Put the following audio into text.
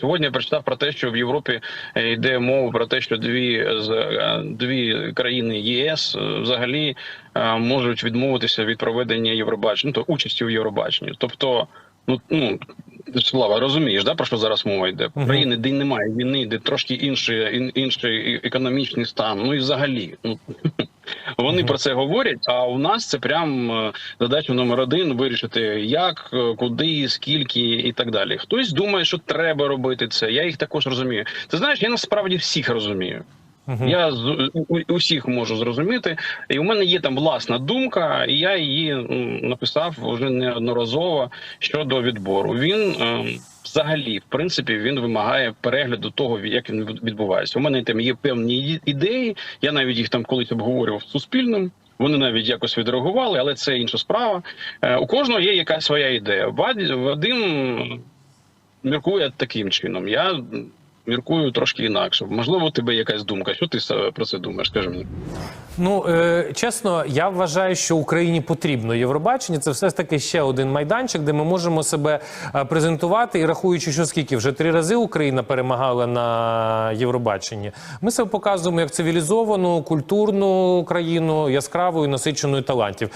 Сьогодні я прочитав про те, що в Європі е, йде мова про те, що дві з е, дві країни ЄС е, взагалі можуть відмовитися від проведення Євробачення, ну, то участі у Євробаченні. Тобто, ну ну Слава, розумієш, да про що зараз мова йде? Мгм. країни, де немає війни, де трошки інший, інший економічний стан. Ну і взагалі, ну вони про це говорять. А у нас це прям е, задача номер один вирішити, як, е, куди, скільки і так далі. Хтось думає, що треба робити це. Я їх також розумію. Ти знаєш, я насправді всіх розумію. Мгм. Я з усіх можу зрозуміти, і у мене є там власна думка, і я її написав вже неодноразово щодо відбору. Він е, взагалі, в принципі, він вимагає перегляду того, як він відбувається. У мене там є певні ідеї. Я навіть їх там колись обговорював суспільним. Вони навіть якось відреагували, але це інша справа. Е, У кожного є якась своя ідея. Вадим міркує таким чином. Я міркую трошки інакше. Можливо, у тебе якась думка. Що ти про це думаєш? Скажи мені. Ну е, чесно, я вважаю, що Україні потрібно Євробачення. Це все ж таки ще один майданчик, де ми можемо себе е, презентувати. І рахуючи, що скільки вже три рази Україна перемагала на Євробаченні. Ми себе показуємо як цивілізовану, культурну країну, яскраву і насиченою талантів.